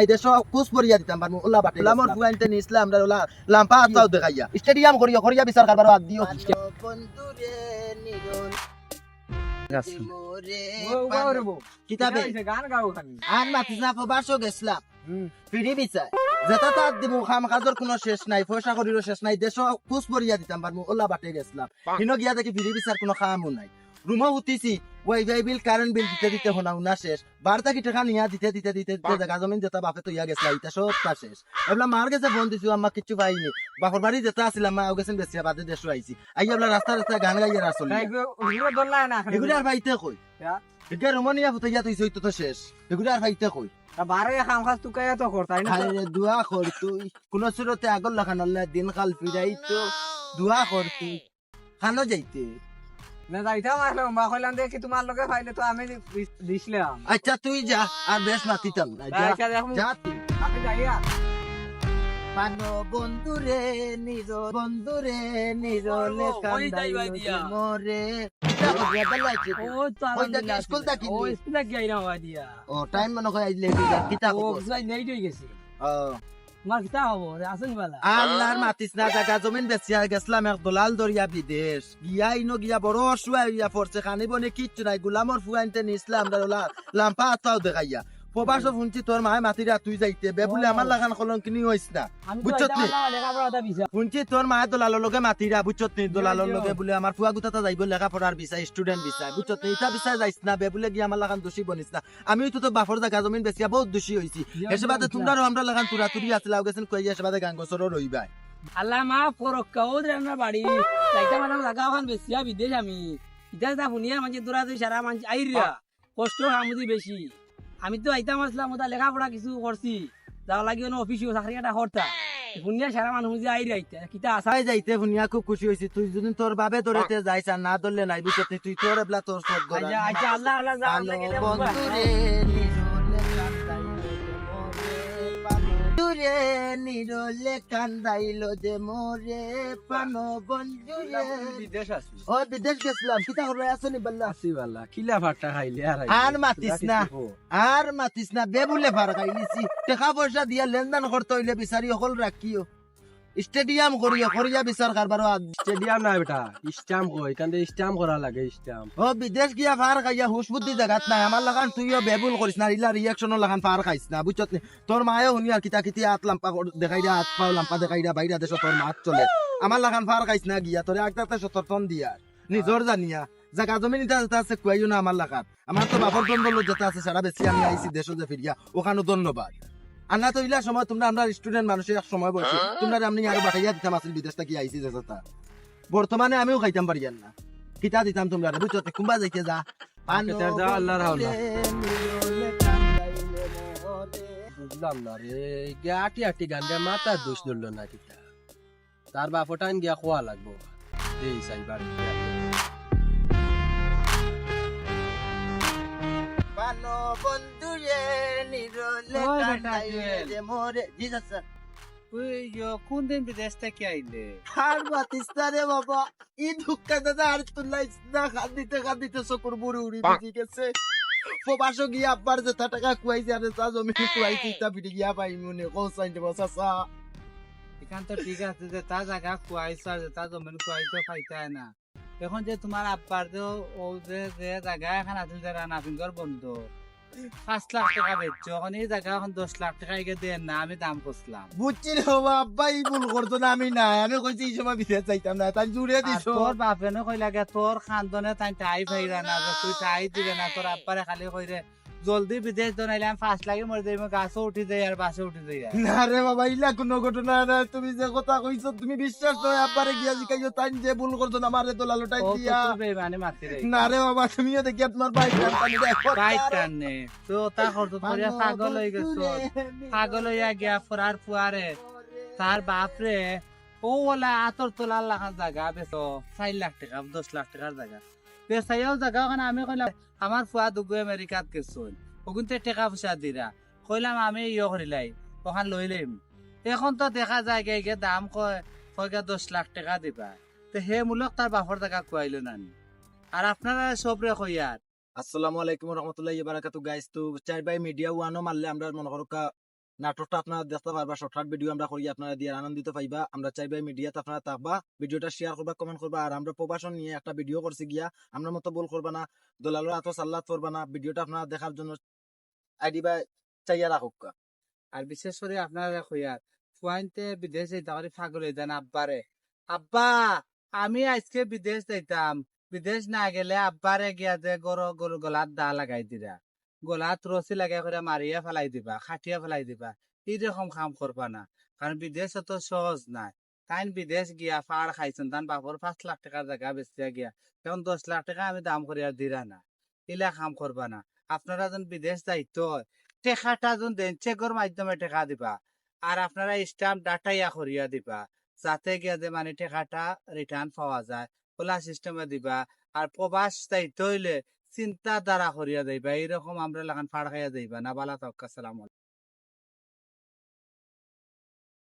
নাই দেশ কুস পরিয়া দিতাম পারমু। ওলা বাটে লামর ফুয়াইতে নিসলে আমরা ওলা লাম্পা আতাও দেখাইয়া। স্টেডিয়াম করিয়া করিয়া বিচার কারবার আদ দিও। বন্ধুরে নিরল কিতাবে? গান গাও খালি। আর মাতিস প্রবাসও গেছিলাম ফিরি বিচার। যেটা তার দিমু খাম কাজর কোনো শেষ নাই পয়সা করিরও শেষ নাই দেশ কুস পরিয়া দিতাম পারমু ওলা বাটে গেছিলাম। হিনো গিয়া দেখি ফিরি বিচার কোনো খামও নাই। রুমও উঠিছি ওয়াইফাই বিল কারেন্ট বিল দিতে দিতে হোনা উনা শেষ। বারোটা কি টাকা নিয়া দিতে দিতে দিতে দিতে জায়গা জমিন যেটা বাপে তো ইয়া গেছিল ইটা সবটা শেষ। এবলা মার গেছে ফোন দিছো কিচ্ছু পাইনি বাপর বাড়ি যেটা আসিলাম মা গেছেন বেশি বাদে দেশ আইছি আই এবলা রাস্তা রাস্তা গান গাইয়া না এগুলো আর ভাইতে কই? এটা রমণিয়া ফুটাইয়া তুই সইতো তো শেষ। এগুলো আর ভাইতে কই বারে খাম খাস তুকাইয়া তো কর তাই না দোয়া কর তুই। কোন সুরতে দিন কাল ফিরাই তো। দোয়া কর তুই। খানো যাইতে। না যাইতাম আসলে মা কইলাম দেখি তোমার লগে ফাইলে তো আমি দিছিলাম। আচ্ছা তুই যা আর বেশ মাতিতাম না যা আচ্ছা দেখো যা। তুই আমি যাইয়া পানো বন্ধুরে নির বন্ধুরে নিরলে ওই যাইবা দিয়া। মরে এটা হইয়া বেলাইছে তুই। ও ও টাইম মনে হয় আইলে তুই যা, কিতা ও যাই নেই হয়ে গেছে। আল্লাহর মাতিস না জায়গা জমিন বেচিয়া গেছিলাম এক দলাল দরিয়া বিদেশ। গিয়া গিয়া বড় অসুয়া পড়ছে খানিব নে কিচ্ছু নাই গুলামর ফুয়াইতে নিসলাম আমরা লাম্পা আত্মাও দেখাইয়া। প্রবাস শুনছি তোর মায় মাতিরা তুই যাইতে আমার লাগান হইস না। আমি বুঝছত নি? তা বিছা শুনছি তোর মায়ে দলালৰ লগে মাতিরা বুঝছত নি? দলালৰ লগে বোলে আমাৰ ফুৱা গোটাটা যাইব লেখা পঢ়াৰ বিচাই ষ্টুডেণ্ট বিচাই বুঝছত নি? ইটা বিচাই যাইছ না বেবুলে গিয়ে আমার লাগান দোষী বনিস না। আমিও তো বাফর জাগা জমিন বেচিয়া বহুত দোষী হইছি এসবাদে তোমরা আমরা লাগান তুরা তুরি আছিল গেছেন কই এসবাদে গান গছৰৰ রইবাই আল্লাহ মা রে আমার বাড়ি যাইতাম মানে বিদেশ আমি। ইটা তা শুনিয়া মানে দূরা সারা মানুষ আইরিয়া কষ্ট হামুদি বেশি আমি তো আইতাম আসলাম ওটা লেখাপড়া কিছু করছি যাওয়া লাগি অফিসিও চাকরি একটা করতা শুনিয়া সারা মানুষ যে আইরি আইতা কিতা আসা চাই যাইতে শুনিয়া খুব খুশি হইছি তুই যদি তোর বাবে ধরেতে যাইছ না ধরলে নাই বুঝতে তুই তোর এবলা তোর সব আল্লাহ আল্লাহ বন্ধুরে নিরলে কান্দাইলো যে মোরে পান বন্ধুরে বিদেশ আছি ও বিদেশ গেছিলাম। কিতা করে আসনি বললা? আসি বালা কিলা ভাতটা খাইলে আর আর মাতিস না। আর মাতিস না। বেবুলে ভাড়া খাইলিছি। টাকা পয়সা দিয়া লেনদেন করতে হইলে বিচারি অকল রাখিও স্টেডিয়াম করিয়া করিয়া বিচার কারবার স্টেডিয়াম না বেটা স্ট্যাম্প কই কান্দে স্ট্যাম্প করা লাগে স্ট্যাম্প। ও বিদেশ গিয়া ফার খাইয়া হুশ বুদ্ধি জাগাত নাই। আমার লাগান তুইও বেবুল করিস না ইলা রিয়াকশনও লাগান ফার খাইস না বুঝছত তোর মায়ে শুনি আর কিতা কিতি হাত লাম্পা দেখাই দিয়া হাত পাও লাম্পা দেখাই দিয়া বাইরা দেশ তোর মাত চলে। আমার লাগান ফার খাইস না গিয়া তোরে আগদাতে সতর্কন দিয়া। নিজর জানিয়া জাগা জমিন ইটা যেটা আছে কুয়াইও না আমার লাগান আমার তো বাপর দ্বন্দ্ব যেটা আছে সারা বেশি আমি আইছি দেশ যে ফিরিয়া ওখানে ধন্যবাদ। আন্না তো ইলা সময় তোমরা আমরা স্টুডেন্ট মানুষের এক সময় তোমরা আমি আরও বাটাইয়া দিতাম আসল বিদেশ থেকে যেটা বর্তমানে আমিও খাইতাম পারি না কিতা দিতাম তোমরা বুঝছ? কুম্বা যাইতে যা। কেতা যা, আল্লাহর হাওলা। বুঝলাম না রে গিয়া আটি আটি গান দিয়ে মাথা দোষ ধরলো না কিতা। তার বাপটান গিয়া খোয়া লাগবো। এই সাইবার পানো বন্ধুরে নিরলে ওই কান্দাইলে রে মোরে। জি স্যার কোন দিন বিদেশ থেকে আইলে? আর বাতিস না রে বাবা। ই ধুক্কা দাদা আর তুলাইস না কান্দিতে কান্দিতে চকুর বুড়ি উড়ি বুঝি গেছে। প্রবাসও গিয়ে আব্বার যেটা টাকা কুয়াইছে আর তা জমি কুয়াইছে ইটা পিটি গিয়া পাই মনে কৌসাই দেব চাচা। এখান তো ঠিক আছে যে তা জায়গা খুয়াইছো আর তা জমিন খুয়াইছো পাইতাই না। এখন যে তোমার আব্বার যে ও যে যে জায়গা এখন আছে যারা রানাফিঙ্গর বন্ধ পাঁচ লাখ টাকা বেচছো। এখন এই জায়গা এখন দশ লাখ টাকা এগে দেন না আমি দাম করছিলাম। বুঝছি রে বাবা এই ভুল করতো না আমি না। আমি কইছি এই সময় বিদেশ চাইতাম না তাই জুড়ে দিছ। তোর বাপে নো কই লাগে তোর খানদনে তাই টাই ফাইরা না তুই টাই দিবে না তোর আব্বারে খালি কইরে জলদি বিদেশ দনাইলে আমি ফার্স্ট লাগে মরে যাই গাছও উঠি যাই আর বাসে উঠি যাই না রে বাবা ইলা কোনো ঘটনা না তুমি যে কথা কইছো তুমি বিশ্বাস নয় আব্বারে গিয়া জিকাইছো তাই যে ভুল করছ না আমারে তো লালটাই তো দিয়া। বেইমানি মাতি রে না রে বাবা তুমিও দেখিয়া তোমার বাইক টানি দেখো বাইক টানে তো তা করতো তোর পাগল হয়ে গেছো। পাগল হইয়া গিয়া ফরার ফুয়ারে তার বাপরে ও ওলা আতর তোলার লাখান জায়গা বেচো চার লাখ টাকা দশ লাখ টাকার জায়গা বেচাইও জায়গা ওখানে আমি কইলাম আমার ফুয়া দুগু আমেরিকাত গেছুন ওগুনতে টাকা পয়সা দিরা কইলাম, আমি ইয়ে করিলাই ওখান লই লইম। এখন তো দেখা যায় গে দাম কয় কয়গা দশ লাখ টাকা দিবা। তো হে মূলক তার বাপর টাকা কুয়াইলো নানি। আর আপনারা সবরে কইয়ার আসসালামু আলাইকুম রহমতুল্লাহি বারাকাতু গাইস তো চাই বাই মিডিয়া ওয়ানও মারলে আমরা মনে করো নাটকটা আপনারা দেখতে পারবা শর্টকাট ভিডিও আমরা করি, আপনারা দিয়ে আনন্দিত পাইবা। আমরা চাইবা মিডিয়াতে আপনারা থাকবা, ভিডিওটা শেয়ার করবা কমেন্ট করবা, আর আমরা প্রবাসন নিয়ে একটা ভিডিও করছি গিয়া, আমরা মতো বল করবা না, দলালের এত সাল্লাত করবা না, ভিডিওটা আপনারা দেখার জন্য আইডি বা চাইয়া রাখুক আর বিশেষ করে আপনারা কইয়ার ফুয়াইনতে বিদেশ যাইতে পারি হয়ে যান আব্বারে। আব্বা, আমি আজকে বিদেশ যাইতাম, বিদেশ না গেলে আব্বারে গিয়া যে গরু গরু গলাত দা লাগাই দিরা। গলাত রসি লাগাই করে মারিয়া ফেলাই দিবা, খাটিয়া ফেলাই দিবা। এইরকম কাম করবা না। কারণ বিদেশ অত সহজ নাই। তাইন বিদেশ গিয়া পাড় খাইছেন তান বাপর পাঁচ লাখ টাকার জায়গা বেচিয়া গিয়া এখন দশ লাখ টাকা আমি দাম করিয়া দিরা না। ইলা কাম করবা না। আপনারা যখন বিদেশ যাইতো টেকাটা যখন দেন চেকের মাধ্যমে টেকা দিবা। আর আপনারা স্টাম্প ডাটাইয়া করিয়া দিবা, যাতে গিয়া যে মানে টেকাটা রিটার্ন পাওয়া যায়, খোলা সিস্টেমে দিবা। আর প্রবাস যাইতে হইলে চিন্তা দ্বারা করিয়া যাইবা। এইরকম আমরা লাগান ফাড় খাইয়া যাইবা। না বালা তক্কা সালাম